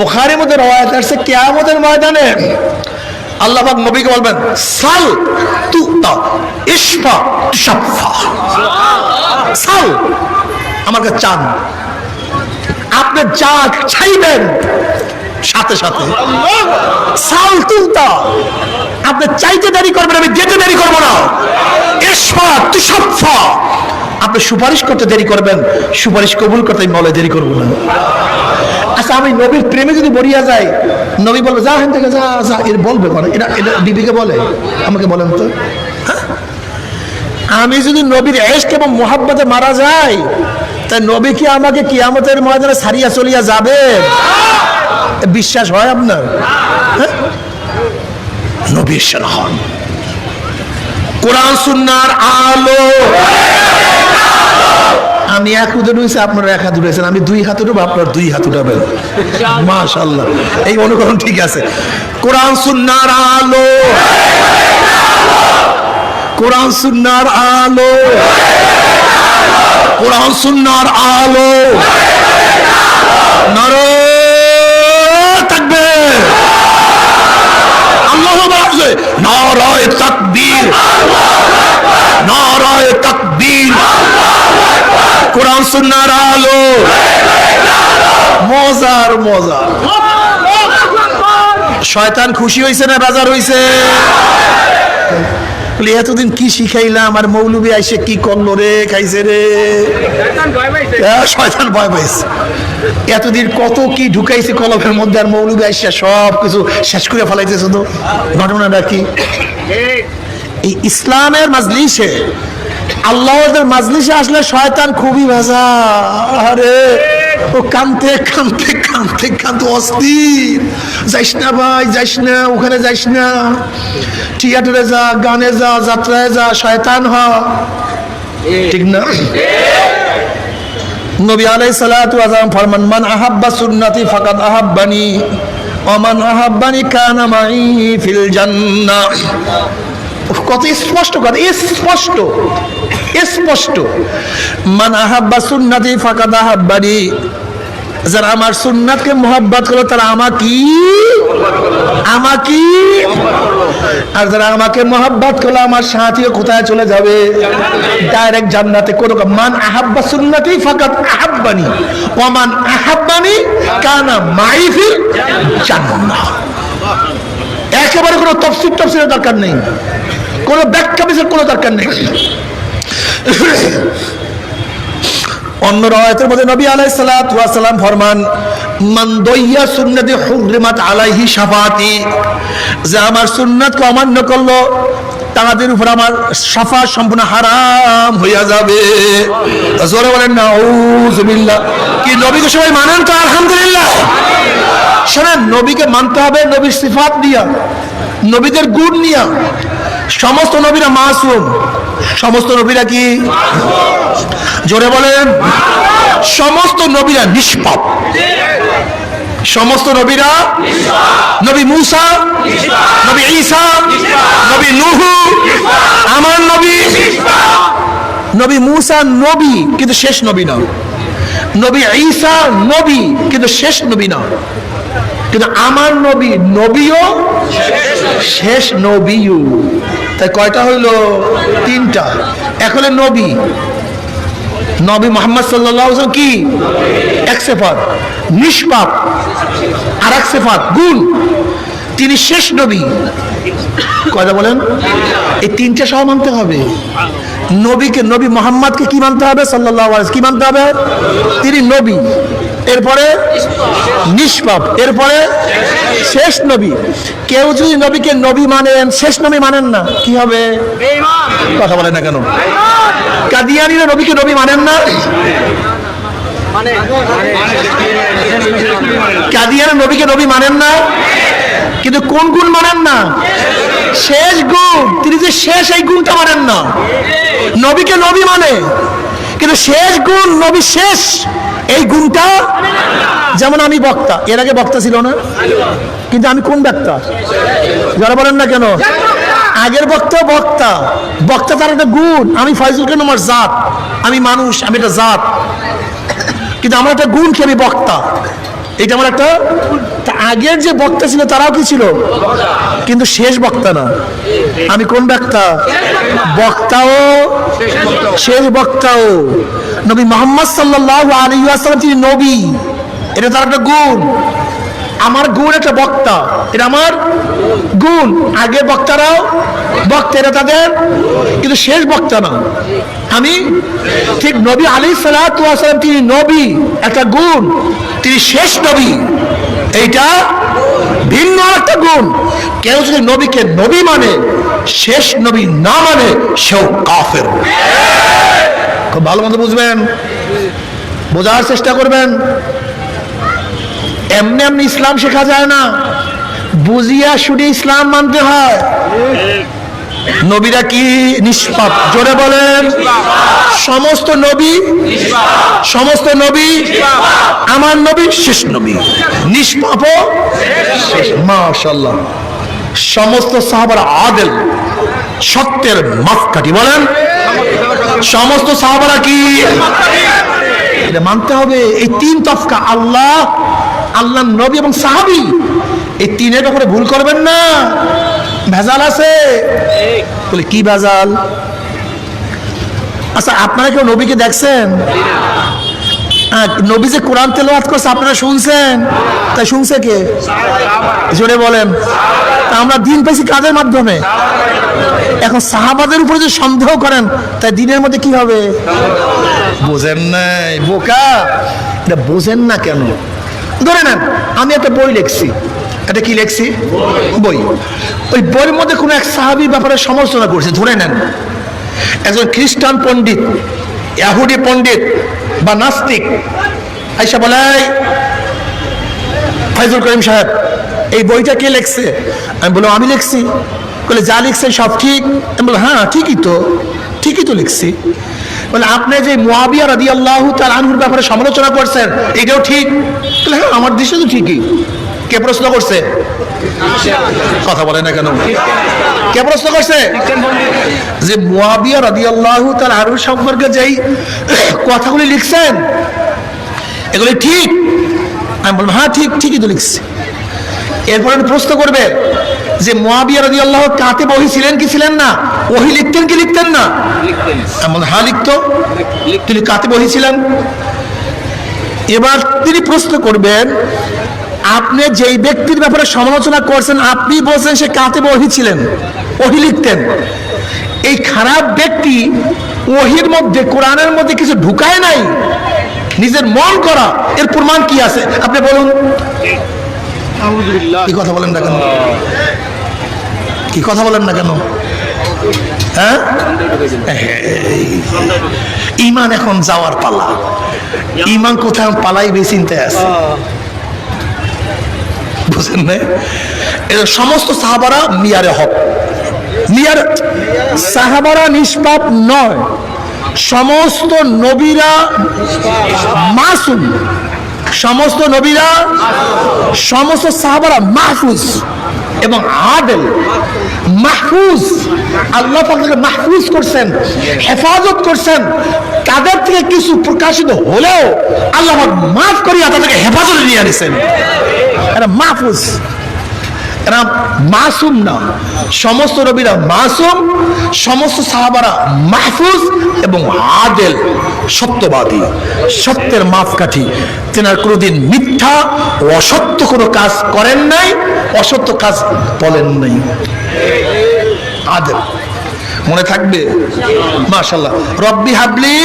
বুখারের মধ্যে রওয়ায়াত আসছে, কিয়ামতের ময়দানে। আল্লাহ নবীকে বলবেন, সাল তুশাফা সাল, আমার কাছে চান। আপনি যা চাইবেন, সাথে সাথে। সাল তুলতা আপনি চাইতে দেরি করবেন, আমি যেতে দেরি করব না। ইশফা তুশাফা আপনি সুপারিশ করতে দেরি করবেন, সুপারিশ কবুল করতে আমি দেরি করব না। আচ্ছা আমি নবীর প্রেমে যদি মরিয়া যাই নবী বলবে, যা হেন থেকে, যা যা। এর বলবে মানে এটা এটা বিবিকে বলে। আমাকে বলেন তো। হ্যাঁ? আমি যদি নবীর এশক এবং মোহাব্বতে মারা যাই তাই নবী কি আমাকে কিয়ামতের ময়দানে সারিয়া চলিয়া যাবে? বিশ্বাস হয় আপনার? হ্যাঁ? সেনা হন। কোরআন, সুন্নার আলো। আমি এক হাতে রয়েছে আপনার এক হাত রয়েছেন। আমি দুই হাতে উঠবো আপনার দুই হাত উঠাবেন। মাশাল্লাহ এই অনুকরণ ঠিক আছে। কোরআন সুন্নার আলো। কোরআন সুন্নার আলো। কোরআন সুন্নার আলো। নর থাকবে আল্লাহ নারায় তাকবীর। নারায় তাকবীর। কোরআন সুন্নার আলো। মজার মজা শয়তান খুশি হয়েছে না বাজার হয়েছে এতদিন কি শিখাইলাম? আর মৌলবি আইসে কি করল রে, খাইছে রে? শয়তান ভয় পাইছে। এতদিন কত কি ঢুকাইছে কলমের মধ্যে, আর মৌলবি আইসা সব কিছু শেষ করে ফেলাইতেছে তো ঘটনাটা কি? এই ইসলামের মাজলিসে আল্লাহদের মাজলিসে আসলে শয়তান খুবই ভেজা আরে, ও কানতে কানতে কানতে কানতে অস্থির। যাইস না ভাই, যাইস না, ওখানে যাইস না। থিয়েটারে যা, গানে যা, যাত্রায় যা, শয়তান হ। ঠিক না? নবী আলাই সালাতু আযাম ফরমান, মান আহাব্বা সুন্নতি ফাকাদ আহাব্বানি ওমান আহাব্বানি কানা মাই ফিল জান্নাহ। কত স্পষ্ট কথা স্পষ্ট স্পষ্ট। মান আহাব্বা সুন্নতি ফাকাদ আহাব্বানি। যারা আমার সুন্নাতকে মোহাব্বত করল তারা আমাকে আমাকে, আর যারা আমাকে মোহাব্বত করল আমার সাথীও কোথায় চলে যাবে? ডাইরেক্ট জান্নাতে। কোন মান আহাব্বা সুন্নতি ফাকাত আহাব্বানি। ওমান আহাব্বানি কানা মাইফিল জান্নাহ। একেবারে কোনো তফসির টফসিরের দরকার নেই। কোনো ব্যাখ্যা বিষয়ের কোনো দরকার নেই। অন্য রায়তের মধ্যে নবী আলাই সালাম ফরমান, মান আলাইহি আমার সম্পূর্ণ হইয়া যাবে। জোরে কি নবীকে সবাই তো? নবীকে মানতে হবে, নবীর সিফাত দিয়া নবীদের গুণ নিয়া। সমস্ত নবীরা মাসুম। সমস্ত নবীরা কি? জোরে বলেন। সমস্ত নবীরা নিষ্পাপ। সমস্ত নবীরা নবী মুসা, নবী ঈসা, নবী নুহু, আমার নবী। নবী মুসা নবী, কিন্তু শেষ নবী না। নবী ঈসা নবী, কিন্তু শেষ নবী না। কিন্তু আমার নবী, নবীও শেষ নবীও। তাই কয়টা হইল? তিনটা। এখন নবী। নবী মোহাম্মদ সাল্লাহ কি? এক সেফাত। নিষ্পাপ। আর এক সেফাত, গুণ। তিনি শেষ নবী। কয়টা বলেন? এই তিনটা সহ মানতে হবে। নবীকে নবী মোহাম্মদকে কি মানতে হবে? সাল্লাহ কি মানতে হবে? তিনি নবী। এরপরে নিষ্পাপ। এরপরে শেষ নবী। কেউ যদি নবীকে নবী মানেন, শেষ নবী মানেন না, কি হবে? কথা বলেন না কেন? কাদিয়ানিরা নবীকে নবী মানেন না? কাদিয়ানি নবীকে নবী মানেন না? কিন্তু কোন গুণ মানেন না? শেষ গুণ। তিনি যে শেষ এই গুণটা মানেন না। নবীকে নবী মানে। কিন্তু শেষ গুণ নবী শেষ। এই গুণটা যেমন আমি বক্তা, এর আগে বক্তা ছিল না, কিন্তু আমি কোন বক্তা? যারা বলেন না কেন? আগের বক্তা বক্তা। বক্তা তার একটা গুণ, আমি ফয়জুল কেন আমার জাত, আমি মানুষ, আমি একটা জাত। কিন্তু আমার একটা গুণ কি, আমি বক্তা? এটা আমার একটা আগের যে বক্তা ছিল, তারাও কি ছিল? কিন্তু শেষ বক্তা না। আমি কোন বক্তা? বক্তাও, শেষ বক্তাও। নবী মোহাম্মদ সাল্লাহ তিনি নবী। এটা তার একটা গুণ। আমার গুণ একটা বক্তা। এটা আমার গুণ। আগে বক্তারাও বক্তা, এটা তাদের। কিন্তু শেষ বক্তা না। আমি ঠিক নবী আলী সালাম তিনি নবী, একটা গুণ। তিনি শেষ নবী। এইটা ভিন্ন একটা গুণ। কেউ যদি নবীকে নবী মানে শেষ নবী না মানে সেও কাফের। খুব ভালো মতো বুঝবেন। বোঝার চেষ্টা করবেন। এমনি এমনি ইসলাম শেখা যায় না। বুঝিয়া শুনে ইসলাম মানতে হয়। নবীরা কি নিষ্পাপ? জোরে বলেন। সমস্ত নবী সমস্ত নবী, আমার নবী শেষ নবী। নিষ্পাপ মাশাল্লাহ সমস্ত সাহাবার আদেল। সত্যের মাপকাঠি বলেন। সমস্ত সাহাবারা কি? মানতে হবে, এই তিন তফকা আল্লাহ আল্লাহ নবী এবং সাহাবি। এই তিনের ব্যাপারে ভুল করবেন না। ভেজাল আছে? বলে, কি ভেজাল? আচ্ছা আপনারা কেউ নবীকে দেখছেন? নবী যে কোরআন তেলাওয়াত করছে, আপনারা শুনছেন? তাই শুনছে কে? জোরে বলেন। তা আমরা দিন পেয়েছি কাদের মাধ্যমে? এখন সাহাবাদের উপরে যে সন্দেহ করেন, তাই দিনের মধ্যে কি হবে? বোঝেন নাই, বোকা। এটা বোঝেন না কেন? ধরে নেন, আমি একটা বই লিখছি। এটা কি লিখছি? বই। ওই বইয়ের মধ্যে কোনো এক সাহাবির ব্যাপারে সমালোচনা করছে। ধরে নেন, একজন খ্রিস্টান পণ্ডিত, ইয়াহুদি পণ্ডিত বা নাস্তিক। আইসা বলে ফাইজুল করিম সাহেব, এই বইটা কে লেখছে? আমি বললাম, আমি লিখছি। বলে, যা লিখছে সব ঠিক? আমি বললাম হ্যাঁ ঠিকই তো ঠিকই তো লিখছি। বলে, আপনি যে মোয়াবিয়া রাদি আল্লাহ তার আনহুর ব্যাপারে সমালোচনা করছেন, এটাও ঠিক? হ্যাঁ আমার দৃশ্য তো ঠিকই। কে প্রশ্ন করছে? কথা বলে না কেন? কে প্রশ্ন করছে? যে মুয়াবিয়া রাদি আল্লাহ তার আনহুর সম্পর্কে যেই কথাগুলি লিখছেন এগুলি ঠিক? আমি বললাম হ্যাঁ ঠিক ঠিকই তো লিখছি। এরপরে প্রশ্ন করবে যে মহাবিয়া রাজি আল্লাহ কাতে বহি ছিলেন কি ছিলেন না? ওহি লিখতেন কি লিখতেন না? আমি বললাম, হ্যাঁ লিখতো। তিনি কাতে বহি ছিলেন। এবার তিনি প্রশ্ন করবেন আপনি যেই ব্যক্তির ব্যাপারে সমালোচনা করছেন আপনি বলছেন সে কাতে বহি ছিলেন ওহি লিখতেন। এই খারাপ ব্যক্তি ওহির মধ্যে কোরআনের মধ্যে কিছু ঢুকায় নাই নিজের মন করা এর প্রমাণ কি আছে? আপনি বলুন। কি কথা বলেন না কেন? কি কথা বলেন না কেন? হ্যাঁ? ইমান এখন যাওয়ার পালা। ইমান কোথায় পালাই বেচিনতে আছে। বুঝেন না এরা সমস্ত সাহাবারা মিয়ারে হক। মিয়ার সাহাবারা নিষ্পাপ নয়। সমস্ত নবীরা মাসুম। সমস্ত নবীরা, সমস্ত সাহাবারা মাহফুজ। এবং আদেল, মাহফুজ, আল্লাহ মাহফুজ করছেন, হেফাজত করছেন, তাদের থেকে কিছু প্রকাশিত হলেও আল্লাহ মাফ করিয়া তাদেরকে হেফাজত নিয়ে আনিছেন মাহফুজ। এরা মাসুম না। সমস্ত রবিরা মাসুম, সমস্ত সাহাবারা মাহফুজ এবং আদেল, সত্যবাদী। সত্যের মাপকাঠি। তেনার কোনোদিন মিথ্যা ও অসত্য কোনো কাজ করেন নাই, অসত্য কাজ বলেন নাই। আদেল। মনে থাকবে? মাশাল্লাহ রব্বি হাবলি,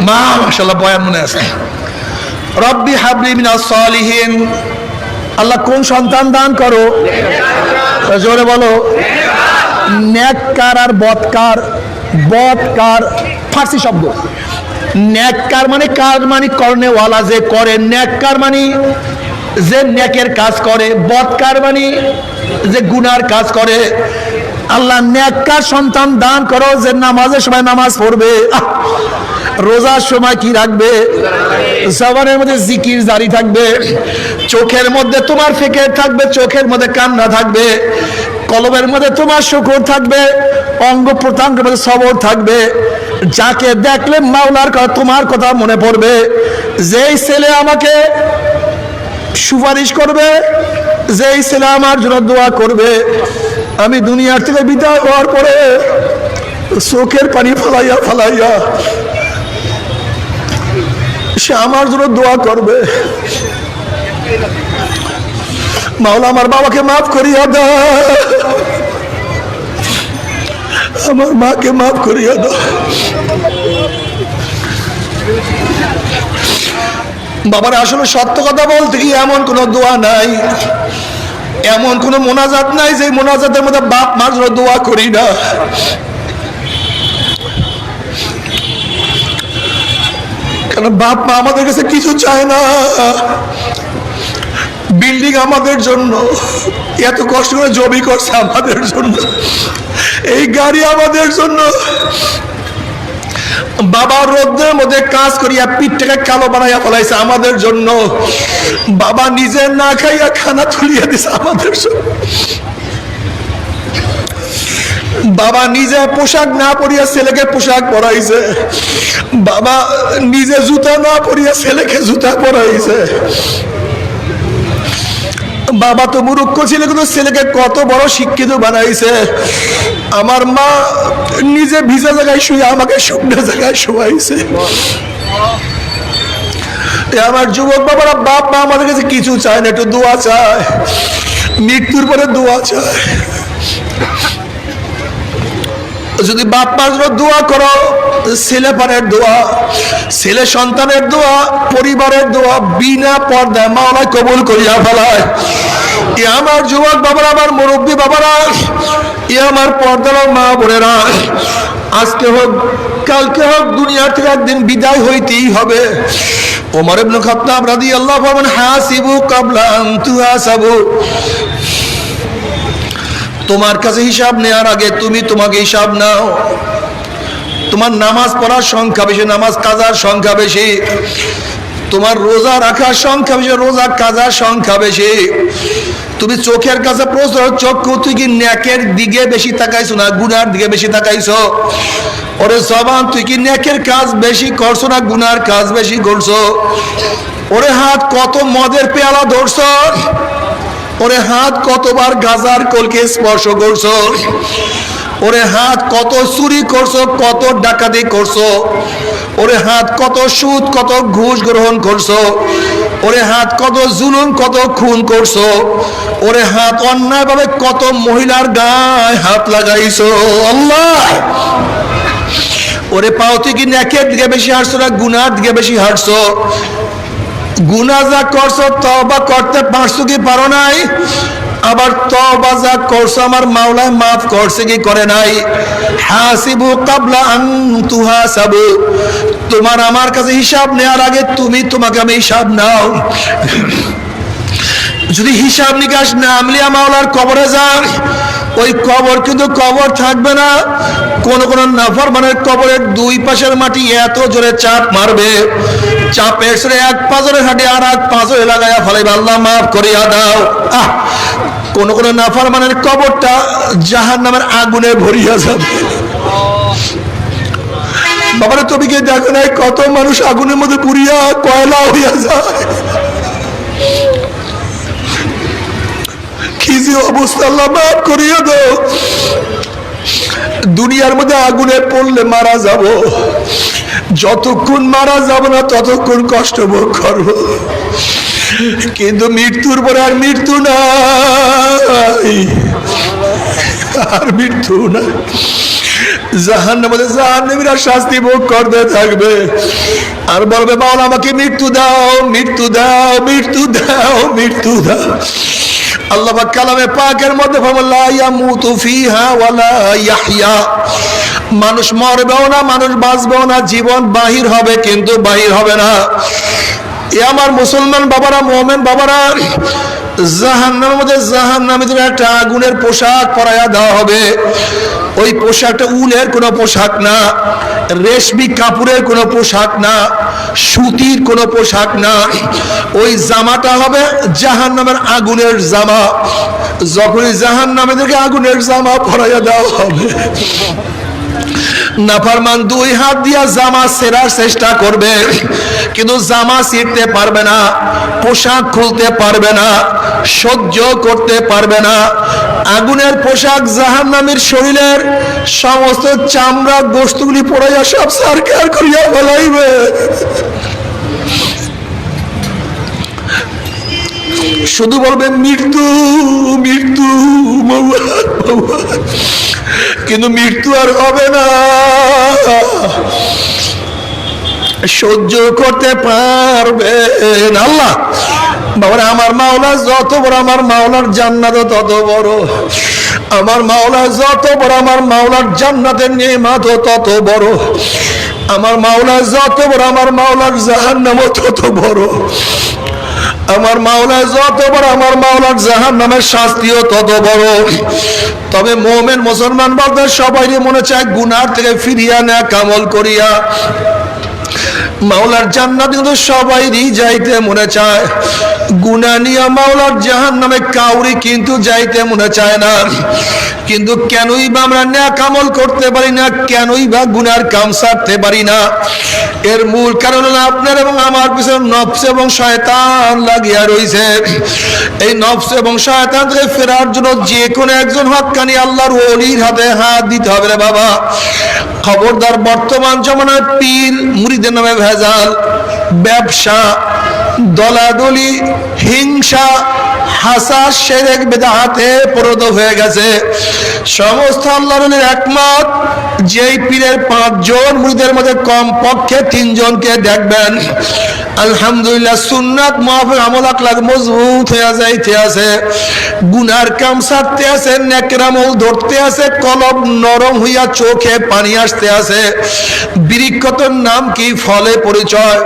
মা মাশাল্লাহ বয়ান মনে আছে। রব্বি হাবলি মিনাস সালিহিন। আল্লাহ কোন সন্তান দান করো? জোরে বলো। ন্যাককার আর বৎকার বৎকার ফার্সি শব্দ। ন্যাককার মানে কার মানে কর্নেওয়ালা যে করে, ন্যাককার মানে যে ন্যাকের কাজ করে, বৎকার মানে যে গুনার কাজ করে। আল্লাহ ন্যাককার সন্তান দান করো যে নামাজের সময় নামাজ পড়বে! রোজার সময় কি রাখবে? জবানের মধ্যে জিকির জারি থাকবে, চোখের মধ্যে তোমার ফিকির থাকবে, চোখের মধ্যে কান্না থাকবে, কলমের মধ্যে তোমার শুকুর থাকবে, অঙ্গ প্রত্যঙ্গের মধ্যে সবর থাকবে। যাকে দেখলে মাওলার কথা, তোমার কথা মনে পড়বে। যেই ছেলে আমাকে সুপারিশ করবে, যেই ছেলে আমার জন্য দোয়া করবে, আমি দুনিয়ার থেকে বিদায় হওয়ার পরে চোখের পানি ফালাইয়া ফালাইয়া সে আমার জন্য দোয়া করবে। মাওলা, আমার বাবাকে মাফ করিয়া দাও। আমার মাকে মাফ করিয়া দাও। বাবার, আসলে সত্য কথা বলতে কি এমন কোনো দোয়া নাই। এমন কোনো মোনাজাত নাই যে মোনাজাতের মধ্যে বাপ মার দোয়া করি না। কারণ বাপ মা আমাদের কাছে কিছু চায় না। বিল্ডিং আমাদের জন্য। এত কষ্ট করে জমি করছে আমাদের জন্য। এই গাড়ি আমাদের জন্য। বাবা রোদ্রের মধ্যে কাজ করিয়া পিঠটাকে কালো বানাইয়া ফেলাইছে আমাদের জন্য। বাবা নিজে না খাইয়া খানা তুলিয়া দিছে আমাদের জন্য। বাবা নিজে পোশাক না পরিয়া ছেলেকে পোশাক পরাইছে। বাবা নিজে জুতা না পরিয়া ছেলেকে জুতা পরাইছে। বাবা তো মুরুক্ষ ছিল, কিন্তু ছেলেকে কত বড় শিক্ষিত বানাইছে। আমার মা নিজে ভিজা জায়গায় শুয়ে আমাকে শুকনো জায়গায় শোয়াইছে। আমার যুবক বাবারা, বাপ মা আমাদের কাছে কিছু চায় না, একটু দোয়া চায়। মৃত্যুর পরে দোয়া চায়। যদি বাপ মার জন্য দোয়া করো, ছেলে পানের দোয়া, ছেলে সন্তানের দোয়া, পরিবারের দোয়া, বিনা পর্দায় মাওলায় কবুল করিয়া ফেলায়। এ আমার যুবক বাবারা, আমার মুরব্বী বাবারা, এ আমার পর্দার মা বোনেরা, আজকে হোক, কালকে হোক দুনিয়ার থেকে একদিন বিদায় হইতেই হবে। ওমর ইবনে খাত্তাব রাদিয়াল্লাহু আনহু হাসিবু কাবলা আন তুহাসাবু। তোমার কাছে হিসাব নেওয়ার আগে তুমি তোমাকে হিসাব নাও। তোমার নামাজ পড়ার সংখ্যা বেশি, নামাজ কাজার সংখ্যা বেশি। তোমার রোজা রাখার সংখ্যা বেশি, রোজা কাজার সংখ্যা বেশি। তুমি চোখের কাছে প্রশ্ন চক্ষু, তুই কি ন্যাকের দিকে বেশি তাকাইছো না গুনার দিকে বেশি তাকাইছো? ওরে সবান তুই কি ন্যাকের কাজ বেশি করছ না গুনার কাজ বেশি করছ? ওরে হাত, কত মদের পেয়ালা ধরছো? ওরে হাত কতবার গাজার কলকে স্পর্শ করছ? ওরে হাত কত চুরি করছ, কত ডাকাতি করছ? ওরে হাত কত সুদ, কত ঘুষ গ্রহণ করছ? ওরে হাত কত জুলুম, কত খুন করছ? ওরে হাত অন্যায়ভাবে কত মহিলার গায়ে হাত লাগাইছো? আল্লাহ! ওরে পাও তুই কি নেকের দিকে বেশি হাঁটছো না, গুনার দিকে বেশি হাঁটছো? গুনা যা করছ তবা করতে পারছ কি পারো নাই? আবার তবা যা করছ, আমার মাওলায় মাফ করছে কি করে নাই? হাসিবু কাবলা আন তুহাসাবু। তোমার আমার কাছে হিসাব নেওয়ার আগে তুমি তোমাকে আমি হিসাব নাও। যদি হিসাব নিকাশ না আমলিয়া মাওলার কবরে যান ওই কবর কিন্তু কবর থাকবে না। কোন কোন নাফর মানের কবরের দুই পাশের মাটি এত জোরে চাপ মারবে। চাপের সরে এক পাঁচরে হাঁটি আর এক পাঁচরে লাগাইয়া ফেলাইবে। আল্লাহ মাফ করিয়া দাও। আহ! কোন কোন নাফর মানের কবরটা জাহান নামের আগুনে ভরিয়া যাবে। বাবারা, তুমি কি দেখো নাই কত মানুষ আগুনের মধ্যে পুড়িয়া কয়লা হইয়া যায়? কি যে অবস্থা, আল্লাহ মাফ করিয়া দাও। দুনিয়ার মধ্যে আগুনে পড়লে মারা যাব। যতক্ষণ মারা যাব না, ততক্ষণ কষ্ট ভোগ করব। কিন্তু মৃত্যুর পরে আর মৃত্যু নাই। আর মৃত্যু না শাস্তি ভোগ করতে থাকবে। আর বলবে বাবা আমাকে মৃত্যু দাও মৃত্যু দাও মৃত্যু দাও মৃত্যু দাও। আল্লাহ পাকের মধ্যে মানুষ মরবেও না, মানুষ বাঁচবেও না, জীবন বাহির হবে কিন্তু বাহির হবে না। এ আমার মুসলমান বাবারা মোহামেন বাবারা, জাহান্নামের মধ্যে জাহান্নামীদের একটা আগুনের পোশাক পরাইয়া দেওয়া হবে। ওই পোশাকটা উলের কোনো পোশাক না, রেশমি কাপড়ের কোনো পোশাক না, সুতির কোনো পোশাক না। ওই জামাটা হবে জাহান নামের আগুনের জামা। যখনই জাহান নামেদেরকে আগুনের জামা পরাইয়া দেওয়া হবে। নাফরমান দুই হাত দিয়া জামা সেরার চেষ্টা করবে, কিন্তু জামা ছিঁড়তে পারবে না, পোশাক খুলতে পারবে না, সহ্য করতে পারবে না। আগুনের পোশাক জাহান নামের শরীরের সমস্ত চামড়া গোস্তগুলি পড়াইয়া সব সরকার করিয়া বলাইবে শুধু বলবে, মৃত্যু মৃত্যু। কিন্তু মৃত্যু আর হবে না। সহ্য করতে পারবে আল্লাহ, বাবার, আমার মাওলা যত বড়, আমার মাওলার জান্নাত তত বড়। আমার মাওলা যত বড়, আমার মাওলার জান্নাতের নেমাত তত বড়। আমার মাওলা যত বড়, আমার মাওলার জাহান্নাম তত বড়। আমার মাওলা যত বড় আমার মাওলার জাহান নামের শাস্তিও তত বড়। তবে মোমেন মুসলমান বলতে সবাই মনে চায় গুনার থেকে ফিরিয়া নেয়া কামল করিয়া। মাওলার জান্নাত কিন্তু সবাইরই যাইতে মনে চায়। নিয়ে মাওলার জাহান নামে কাউরি কিন্তু যাইতে মনে চায় না। কিন্তু কেনই বা আমরা ন্যাক আমল করতে পারি না, কেনই বা গুনার কাম সারতে পারি না। এর মূল কারণ হলো আপনার এবং আমার পিছনে নফস এবং শয়তান লাগিয়া রইছে। এই নফস এবং শয়তান থেকে ফেরার জন্য যে কোনো একজন হক্কানি আল্লাহর ওলির হাতে হাত দিতে হবে রে বাবা। খবরদার বর্তমান জমানায় পীর মুড়িদের নামে ভেজাল, ব্যবসা, দলাদলি, হিংসা হাসা সেরেক, বেদাহাতে পরিণত হয়ে গেছে। সমস্ত আল্লাহর একমত, যেই পীরের পাঁচজন মুড়িদের মধ্যে কম পক্ষে তিনজনকে দেখবেন। আলহামদুলিল্লাহ সুন্নাত মাহফিল আমল আকলাক মজবুত হয়ে যাইতে আছে। গুনার কাম সারতে আছে নেকের আমল ধরতে আছে কলব নরম হইয়া চোখে পানি আসতে আছে। বৃক্ষতর নাম কি? ফলে পরিচয়।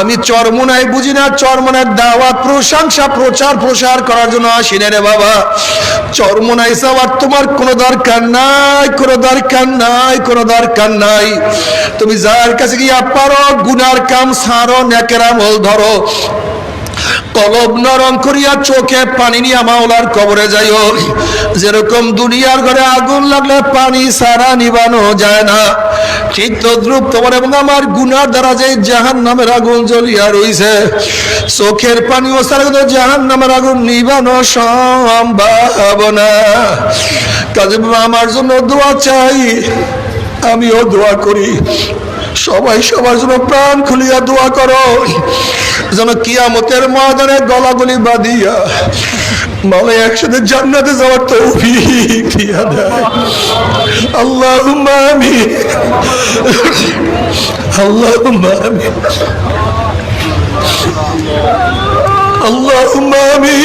আমি চরমনায় বুঝি না, চরমনার দাওয়াত, প্রশংসা, প্রচার, প্রসার করার জন্য আসি রে বাবা। চরমনায় যাওয়ার তোমার কোনো দরকার নাই, কোনো দরকার নাই, কোনো দরকার নাই। তুমি যার কাছে গিয়া পারো, গুনার কাম সারো নেকের আমল ধরো। কলব নরম করিয়া চোখে পানি নিয়ে মাওলার কবরে যাইও। যেরকম দুনিয়ার ঘরে আগুন লাগলে পানি সারা নিবানো যায় না। ঠিক তদ্রুপ তোমার এবং আমার গুনার দ্বারা যে জাহান নামের আগুন জ্বলিয়া রইছে, চোখের পানি ও সারা কিন্তু জাহান নামের আগুন নিবানো সম্ভব না। কাজে আমার জন্য দোয়া চাই, আমিও দোয়া করি। সবাই সবার জন্য প্রাণ খুলিয়া দোয়া করো। যেন কিয়ামতের ময়দানে গলাগলি বাঁধিয়া বলে একসাথে জান্নাতে যাওয়ার তো দিয়া দেয়। আল্লাহ আমি আল্লাহ আমি আল্লাহ আমি